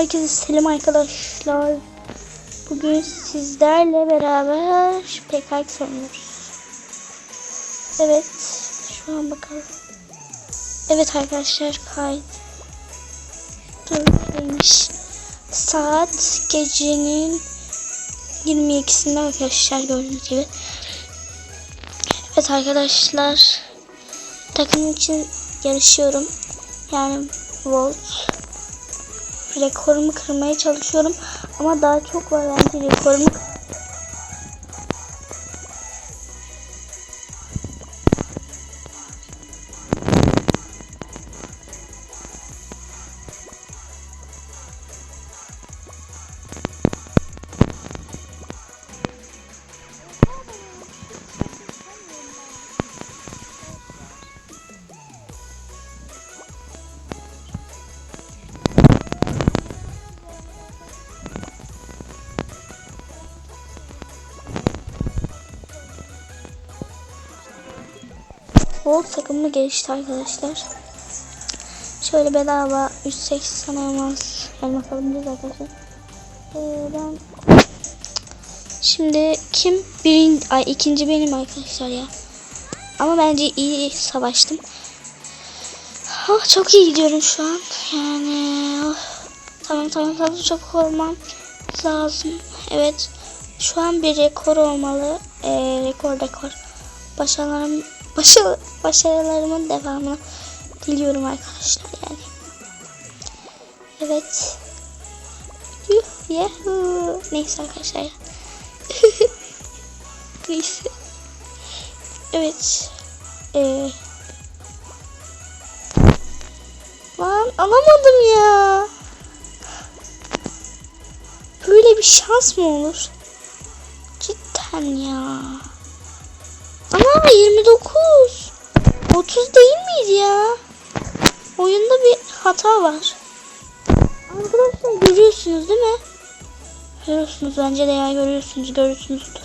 Herkese selam arkadaşlar. Bugün sizlerle beraber PKK oynuyoruz. Evet. Şu an bakalım. Evet arkadaşlar kayıt. Durdurmuş. Saat gecenin 22'sinde arkadaşlar gördüğünüz gibi. Evet arkadaşlar. Takım için yarışıyorum. Yani Volt rekorumu kırmaya çalışıyorum. Ama daha çok var bence rekorumu. Volt takımı gelişti arkadaşlar. Şöyle bedava 180 elmas elmas alabiliriz arkadaşlar. Ee, ben şimdi kim birinci ay ikinci benim arkadaşlar ya. Ama bence iyi savaştım. Oh, çok iyi gidiyorum şu an. Yani oh. tamam tamam tamam çok olmam lazım. Evet. Şu an bir rekor olmalı. Ee, rekor rekor. Başarılarım başa, başarılarımın devamını diliyorum arkadaşlar yani. Evet. Yuh, yahoo. Neyse arkadaşlar. Neyse. Evet. Ee, lan alamadım ya. Böyle bir şans mı olur? Cidden ya. Ana 29. 30 değil miydi ya? Oyunda bir hata var. Arkadaşlar görüyorsunuz değil mi? Görüyorsunuz bence de ya görüyorsunuz görüyorsunuzdur.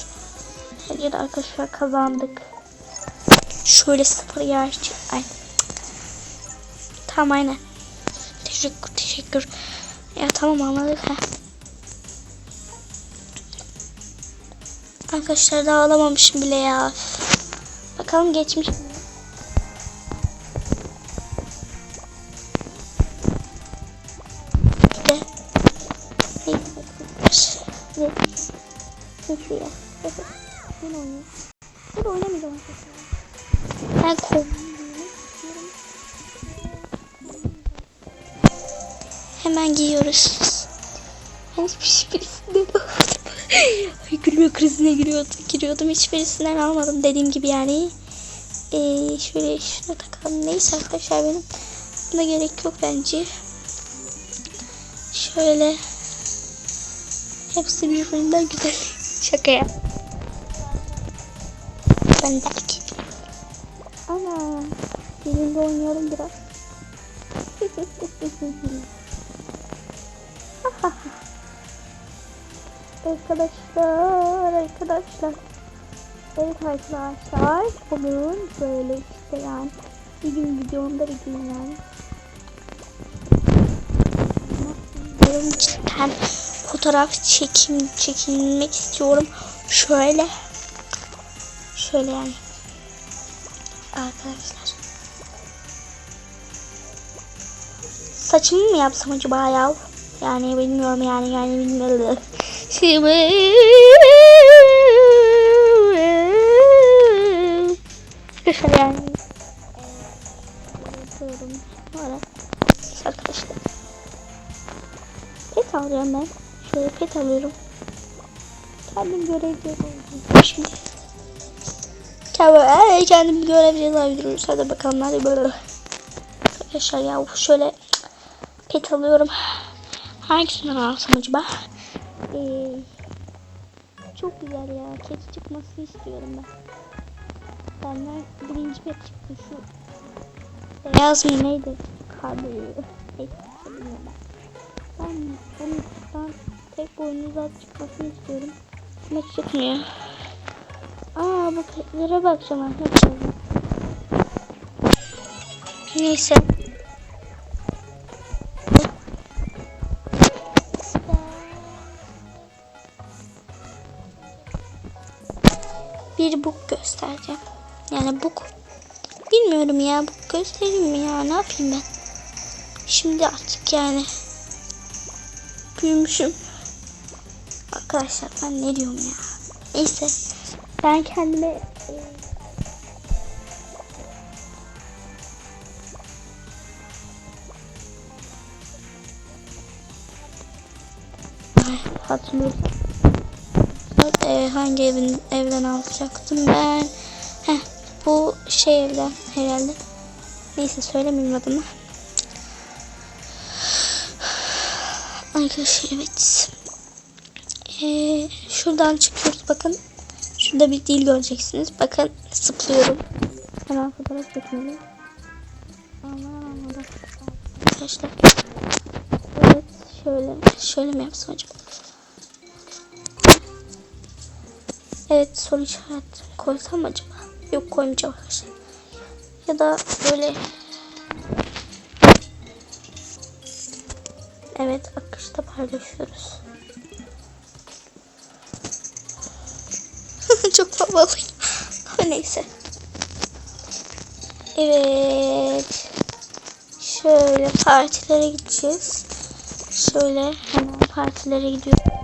Bence de arkadaşlar kazandık. Şöyle sıfır yer Ay. Tamam aynen. Teşekkür teşekkür. Ya tamam anladık ha. Arkadaşlar daha alamamışım bile ya. Bakalım geçmiş mi? İşte. Ne şuraya? Ben oynuyorum. Ben oynamayacağım. Ben kovdum. Hemen giyiyoruz. Ben hiçbirisinden Ay gülme krizine giriyordu, giriyordum. Hiçbirisinden almadım dediğim gibi yani. Ee, şöyle şuna takalım. Neyse arkadaşlar benim buna gerek yok bence. Şöyle hepsi birbirinden güzel. Şaka ya. Ben derken. Ana. Dilinde oynuyorum biraz. Arkadaşlar, arkadaşlar. Evet arkadaşlar, bugün böyle işte yani bir gün videomda bir gün yani. Benim cidden fotoğraf çekim çekilmek istiyorum. Şöyle, şöyle yani. Arkadaşlar. Saçımı mı yapsam acaba ya? Yani bilmiyorum yani yani bilmiyorum. Şimdi Arkadaşlar yani yapıyorum. Ara. Arkadaşlar. Pet alıyorum ben. Şöyle pet alıyorum. Kendim oldum. Şimdi. Kendim, kendim görevli alabiliyoruz. Hadi bakalım hadi böyle. Arkadaşlar ya şöyle pet alıyorum. Hangisinden alsam acaba? Ee, çok güzel ya. Keçi çıkmasını istiyorum ben benden birinci bir çıktı şu. Beyaz mı neydi? Kabuğu. Ben ondan tek boynu zaten çıkmasını istiyorum. Ama çıkmıyor. Aa bu teklere bakacağım arkadaşlar. Neyse. bir book göstereceğim. Yani book. Bilmiyorum ya book göstereyim mi ya ne yapayım ben. Şimdi artık yani. Büyümüşüm. Arkadaşlar ben ne diyorum ya. Neyse. Ben kendime hatırlıyorum. Hangi evin evden alacaktım ben? Şey evden herhalde. Neyse söylemeyeyim adını. Arkadaşlar evet. Ee, şuradan çıkıyoruz bakın. Şurada bir dil göreceksiniz. Bakın zıplıyorum. Hemen fotoğraf çekmeyelim. Arkadaşlar. Evet şöyle şöyle mi yapsam acaba? Evet soru işareti koysam acaba? Yok koymayacağım arkadaşlar. Ya da böyle Evet akışta paylaşıyoruz. Çok havalı. Neyse. Evet. Şöyle partilere gideceğiz. Şöyle hemen partilere gidiyoruz.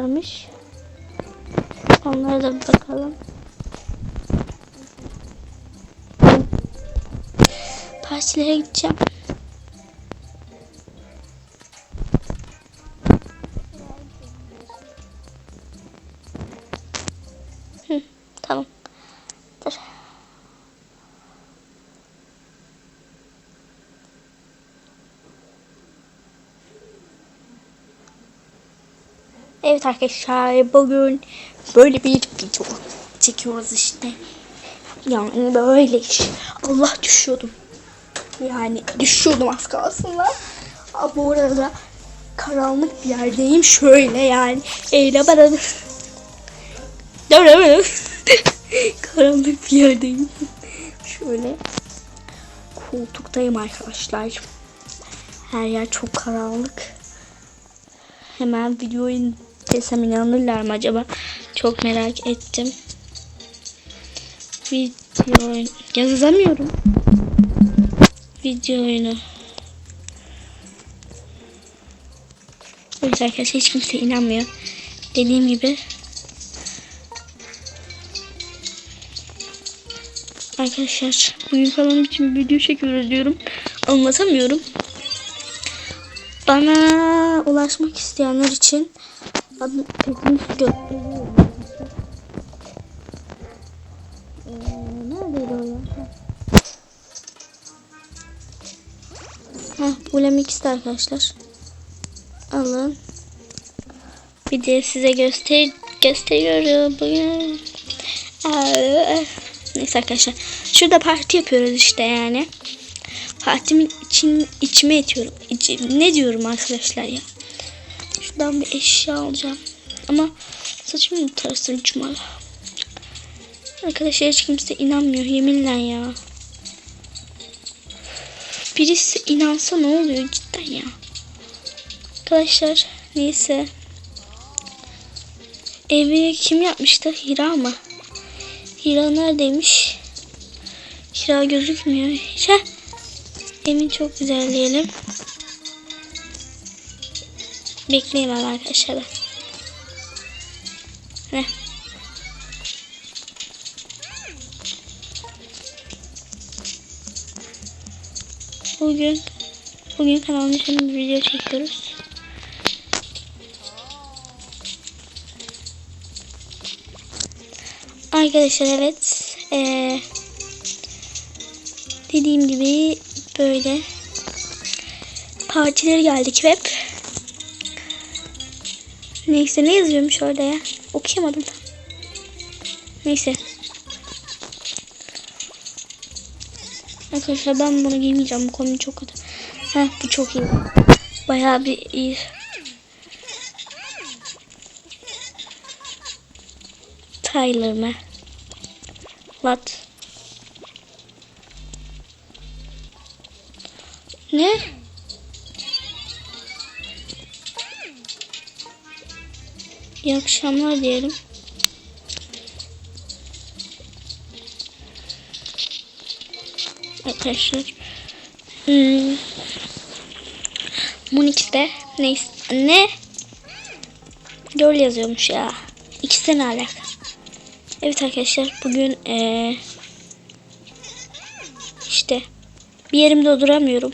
Varmış? Onlara da bakalım. Partilere gideceğim. Evet arkadaşlar bugün böyle bir video çekiyoruz işte. Yani böyle iş. Allah düşüyordum. Yani düşüyordum az kalsın lan. Bu arada karanlık bir yerdeyim. Şöyle yani. Eyle bana. karanlık bir yerdeyim. Şöyle koltuktayım arkadaşlar. Her yer çok karanlık. Hemen videoyu desem inanırlar mı acaba? Çok merak ettim. Video yazamıyorum. Video oyunu. Evet arkadaşlar hiç kimse inanmıyor. Dediğim gibi. Arkadaşlar bugün kanalım için video çekiyoruz diyorum. Anlatamıyorum. Bana ulaşmak isteyenler için adım petimi gösteriyorum. Ee, neredeydi o ya? Heh, bu Lemix'ti arkadaşlar. Alın. Bir de size göster gösteriyorum bugün. Neyse arkadaşlar. Şurada parti yapıyoruz işte yani. Partimin için içime etiyorum. İçim, ne diyorum arkadaşlar ya. Şuradan bir eşya alacağım. Ama saçımı mı tarasın cumalı. Arkadaşlar hiç kimse inanmıyor yeminle ya. Birisi inansa ne oluyor cidden ya. Arkadaşlar neyse. Evi kim yapmıştı? Hira mı? Hira neredeymiş? Hira gözükmüyor. Şey. Emin çok güzelleyelim. Bekleyin arkadaşlar. Ne? Bugün bugün kanalımda şimdi bir video çekiyoruz. Arkadaşlar evet. Ee, dediğim gibi böyle partileri geldik hep. Neyse ne yazıyormuş orada ya? Okuyamadım tam. Neyse. Arkadaşlar ben bunu giymeyeceğim. Bu konu çok kötü. Ha bu çok iyi. Bayağı bir iyi. Tyler mı? What? Ne? İyi akşamlar diyelim. Arkadaşlar. Hmm. Munix'te neyse ne? Lol yazıyormuş ya. İkisi ne alaka? Evet arkadaşlar bugün eee işte bir yerimde duramıyorum.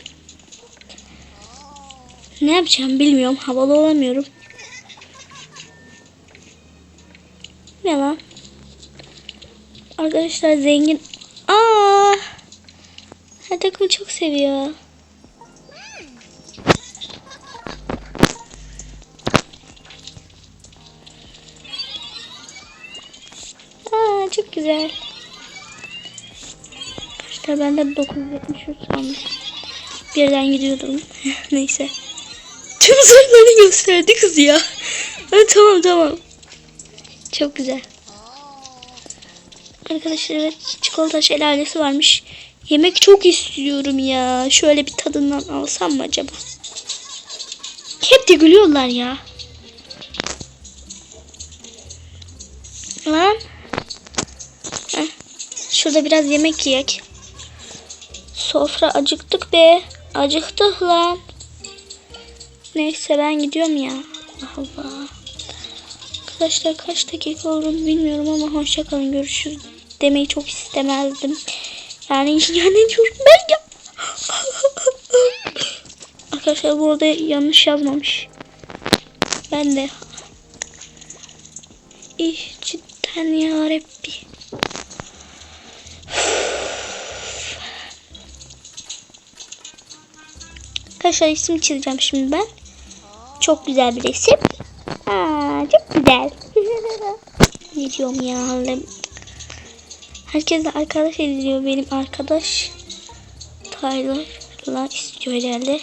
Ne yapacağım bilmiyorum. Havalı olamıyorum. Arkadaşlar zengin. Aa! Her takımı çok seviyor. Aa, çok güzel. Arkadaşlar ben de 973 sandım. Birden gidiyordum. Neyse. Tüm zırhları gösterdi kız ya. Ha, tamam tamam. Çok güzel. Arkadaşlar evet çikolata şelalesi varmış. Yemek çok istiyorum ya. Şöyle bir tadından alsam mı acaba? Hep de gülüyorlar ya. Lan. Heh. Şurada biraz yemek yiyek. Sofra acıktık be. Acıktık lan. Neyse ben gidiyorum ya. Allah Allah. Arkadaşlar kaç dakika olduğunu bilmiyorum ama hoşça kalın görüşürüz demeyi çok istemezdim. Yani yani çok ben ya. Arkadaşlar burada yanlış yazmamış. Ben de. İh cidden ya Rabbi. Arkadaşlar isim çizeceğim şimdi ben. Çok güzel bir resim. Aa, çok güzel. ne diyorum ya. Herkes de arkadaş ediliyor benim arkadaş. Tyler'la istiyor herhalde.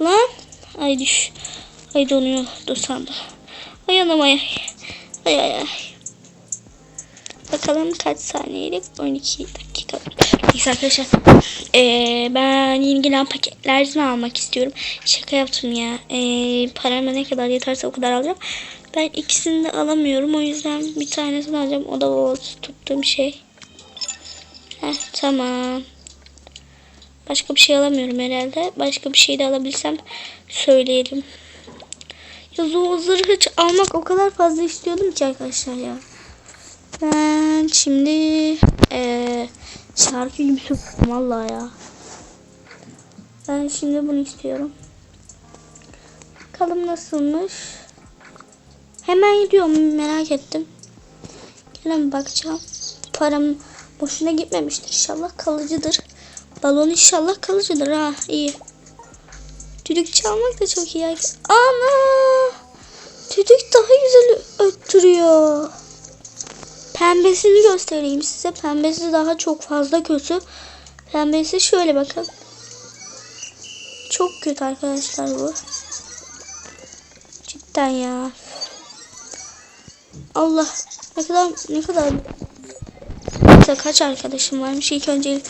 Lan. Ay düş. Ay donuyor. Dur sandım. Ay anam ay. Ay ay ay. Bakalım kaç saniyelik? 12 dakika. Neyse arkadaşlar. Ee, ben yeni gelen paketlerden almak istiyorum. Şaka yaptım ya. Ee, parama ne kadar yeterse o kadar alacağım. Ben ikisini de alamıyorum. O yüzden bir tanesini alacağım. O da o tuttuğum şey. Heh, tamam. Başka bir şey alamıyorum herhalde. Başka bir şey de alabilsem söyleyelim. Ya o zırhı almak o kadar fazla istiyordum ki arkadaşlar ya. Ben şimdi ee, şarkı gibi sustum valla ya. Ben şimdi bunu istiyorum. Bakalım nasılmış. Hemen gidiyorum merak ettim. Gene bakacağım. Param boşuna gitmemiştir inşallah kalıcıdır. Balon inşallah kalıcıdır ha iyi. Düdük çalmak da çok iyi. Ana! Düdük daha güzel öttürüyor. Pembesini göstereyim size. Pembesi daha çok fazla kötü. Pembesi şöyle bakın. Çok kötü arkadaşlar bu. Cidden ya. Allah ne kadar ne kadar Mesela kaç arkadaşım varmış? İlk önce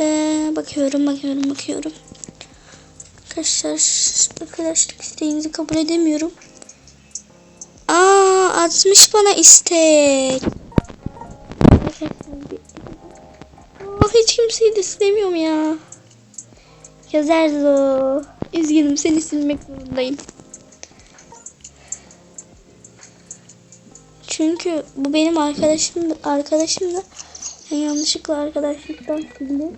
ee, bakıyorum bakıyorum bakıyorum. Arkadaşlar arkadaşlık isteğinizi kabul edemiyorum. Aa atmış bana istek. Oh, hiç kimseyi de istemiyorum ya. Yazardı üzgünüm seni silmek zorundayım Çünkü bu benim arkadaşım arkadaşım da ben yanlışlıkla arkadaşlıktan sildim.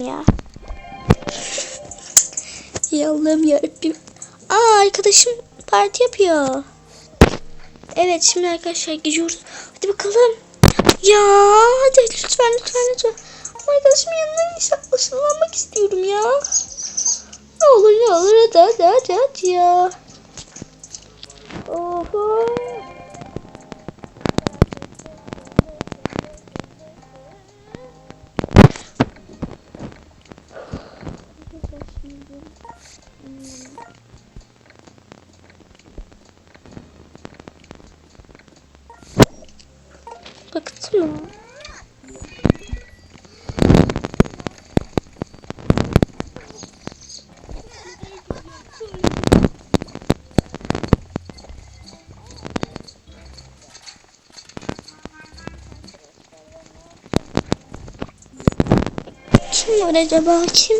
ya. Ya Allah'ım yarabbim. Aa arkadaşım parti yapıyor. Evet şimdi arkadaşlar gidiyoruz. Hadi bakalım. Ya hadi lütfen lütfen lütfen. Arkadaşımın yanına ışınlanmak istiyorum ya. Ne olur ne olur hadi hadi hadi, hadi ya. Oho. Var acaba? Kim?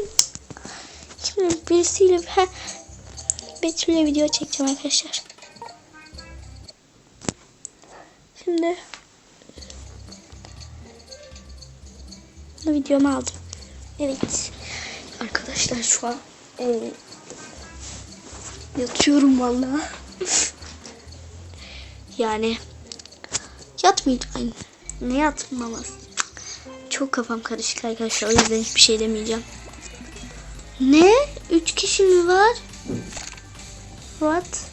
Kim? Birisiyle ben Betül'le video çekeceğim arkadaşlar. Şimdi videomu aldım. Evet. Arkadaşlar şu an e, yatıyorum vallahi. yani yatmayacağım. Ne yatmaması? Çok kafam karışık arkadaşlar. O yüzden hiçbir şey demeyeceğim. Ne? Üç kişi mi var? What?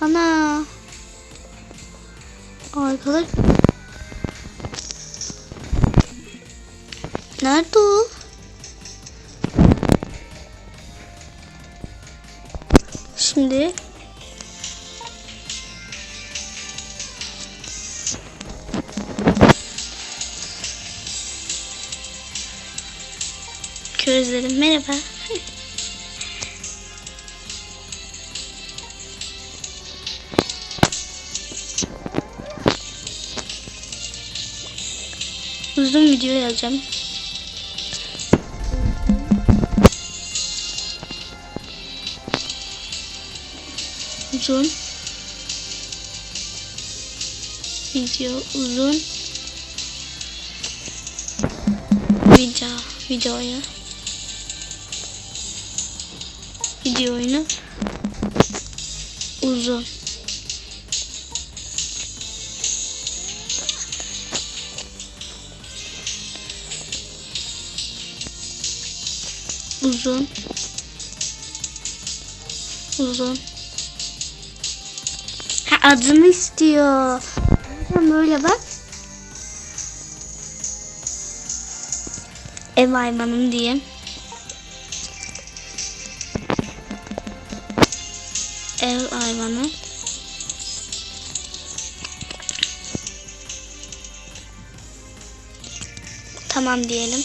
Ana. Arkadaş. Nerede o? Şimdi Közlerim merhaba. Uzun video yazacağım. Uzun. Video uzun. Video videoya. Video oyunu uzun. Uzun. Uzun. Ha adını istiyor. Hocam böyle bak. Ev hayvanım diyeyim. Tamam diyelim.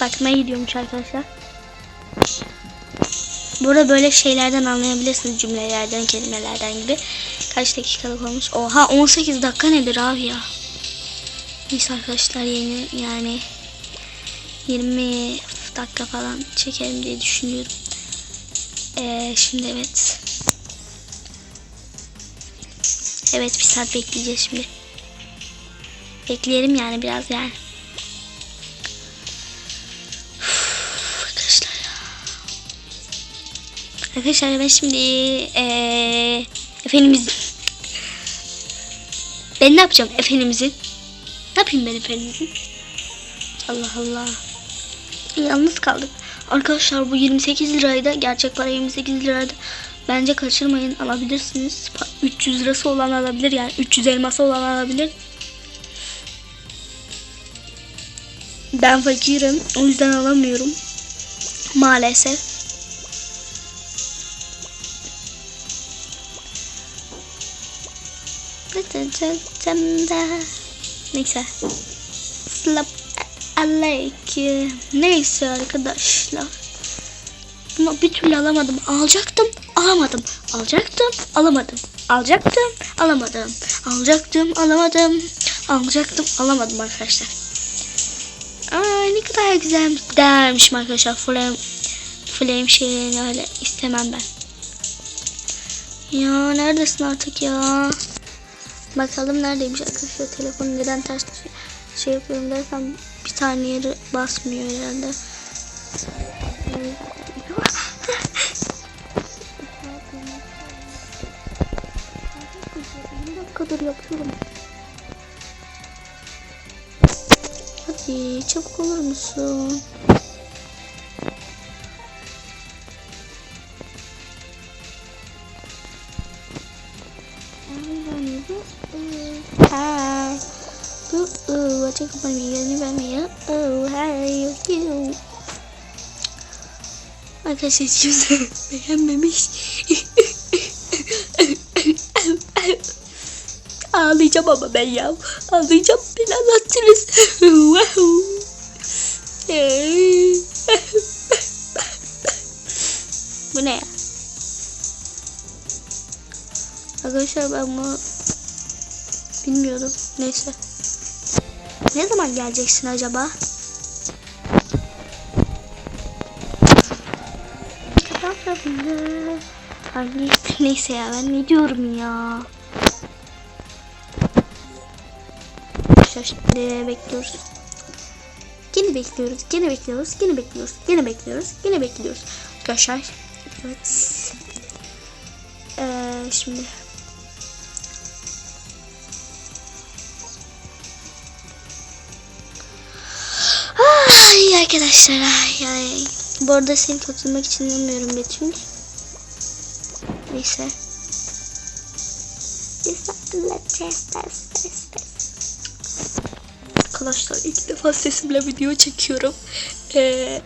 Bakmaya gidiyormuş arkadaşlar. Burada böyle şeylerden anlayabilirsiniz cümlelerden, kelimelerden gibi. Kaç dakikalık olmuş? Oha 18 dakika nedir abi ya? Neyse arkadaşlar yeni yani 20 dakika falan çekerim diye düşünüyorum. Ee, şimdi evet. Evet bir saat bekleyeceğiz şimdi. Bekleyelim yani biraz yani. Arkadaşlar. Arkadaşlar ben şimdi ee, Efendimiz ben ne yapacağım Efendimizin? Ne yapayım ben Efendimizin? Allah Allah. Yalnız kaldık. Arkadaşlar bu 28 liraydı. Gerçek para 28 liraydı. Bence kaçırmayın alabilirsiniz. 300 lirası olan alabilir yani 300 elması olan alabilir. Ben fakirim. O yüzden alamıyorum. Maalesef. Neyse. Slap Aleyküm. Neyse arkadaşlar. Ama bir türlü alamadım. Alacaktım, alamadım. Alacaktım, alamadım. Alacaktım, alamadım. Alacaktım, alamadım. Alacaktım, alamadım arkadaşlar. Kadar güzelmiş dermişim arkadaşlar. Flame, flame şeylerini öyle istemem ben. Ya neredesin artık ya? Bakalım neredeymiş arkadaşlar. Telefonu neden ters şey yapıyorum dersem bir tane yeri basmıyor herhalde. Bir dakikadır yapıyorum. Hadi çabuk olur musun? Hi. Ooh, ooh, I take up on me you run me you. Arkadaşlar kimse beğenmemiş. Ağlayacağım ama ben ya. Ağlayacağım. Beni anlattınız. Bu ne ya? Arkadaşlar ben bunu bilmiyorum. Neyse. Ne zaman geleceksin acaba? Neyse ya ben ne diyorum ya. Arkadaşlar şimdi bekliyoruz. Yine bekliyoruz, yine bekliyoruz, yine bekliyoruz, yine bekliyoruz, yine bekliyoruz. Arkadaşlar evet. Ee, şimdi Ay arkadaşlar ay ay. Bu arada seni kurtulmak için bilmiyorum Betül. Neyse. Biz halledeceğiz. Pes, pes, pes. Arkadaşlar ilk defa sesimle video çekiyorum. Ee,